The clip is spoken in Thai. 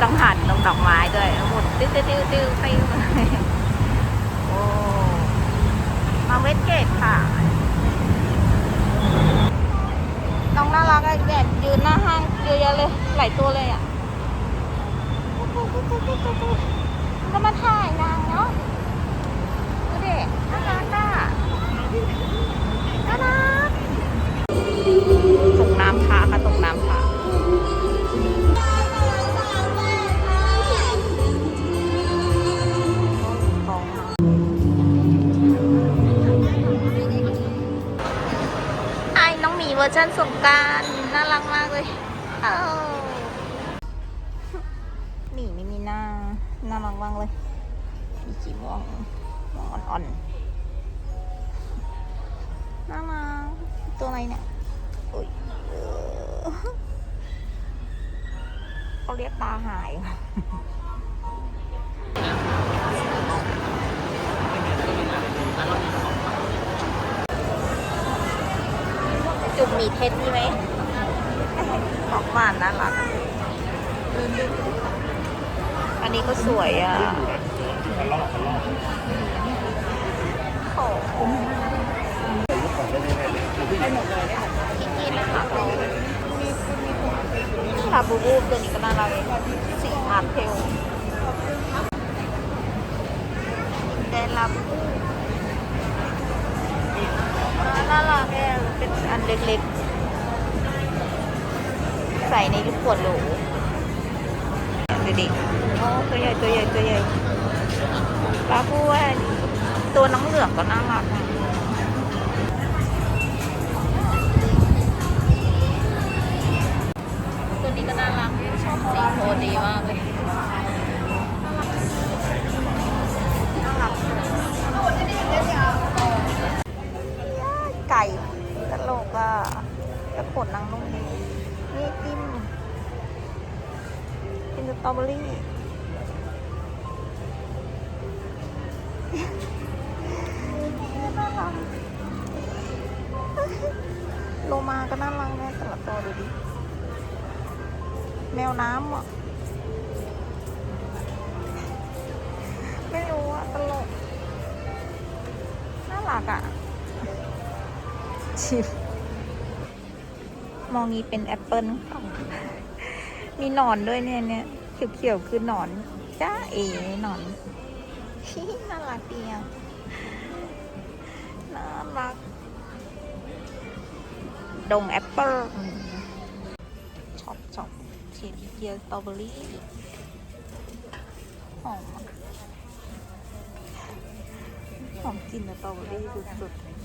กังหันตรงดอกไม้ด้วยหมุนติ้วติ้วติ้วติ้วติ้วโอ้มาเวสเกตค่ะน้องน่ารักอะแบบยืนหน้าห้างเยอะแยะเลยหลายตัวเลยอะ วอร์ชันสงการน่ารักมากเลยอ้าหมีไม่มีหน้าน่ารักมากเลยมีสีม่วงม่วงอ่อนๆน่ารักตัวอะไรเนี่ยโอ้ยเขาเรียกตาหาย มหมีเท็ดมีไหมของหวานน่ารักอันนี้ก็สวยอะโอ้โหที่นี่นะคะลาบูบูตัวนี้ก็น่ารักเลยสีอาร์เทลแดนลาบูบูน่ารักเนี่ยเป็นอันเล็กๆ ใส่ในลูกขวดโหลดูดิโอ้ตัวใหญ่ตัวใหญ่ตัวใหญ่ปลาพูว่าตัวน้องเหลืองก็น่ารักอะตัวนี้ก็น่ารักชอบสีโทนดีมากเลยน่ารักไก่ตลกอะจะขนนางนุ่มดี นี่กินกินสตรอเบอรี่โลมาก็น่ารักแม่แต่ละตัวดูดิ แมวน้ำอะ ไม่รู้อะ ตลก น่ารักอะชิบ มองนี้เป็นแอปเปิลค่ะ มีหนอนด้วยเนี่ยเนี่ยเขียวๆคือหนอน จ้าเอ๋หนอนน่ารักดีอะน่ารัก ดงแอปเปิลช็อปช็อปเชียร์เกียร์สตรอเบอรี่หอมหอมกลิ่นสตรอเบอรี่สุดๆ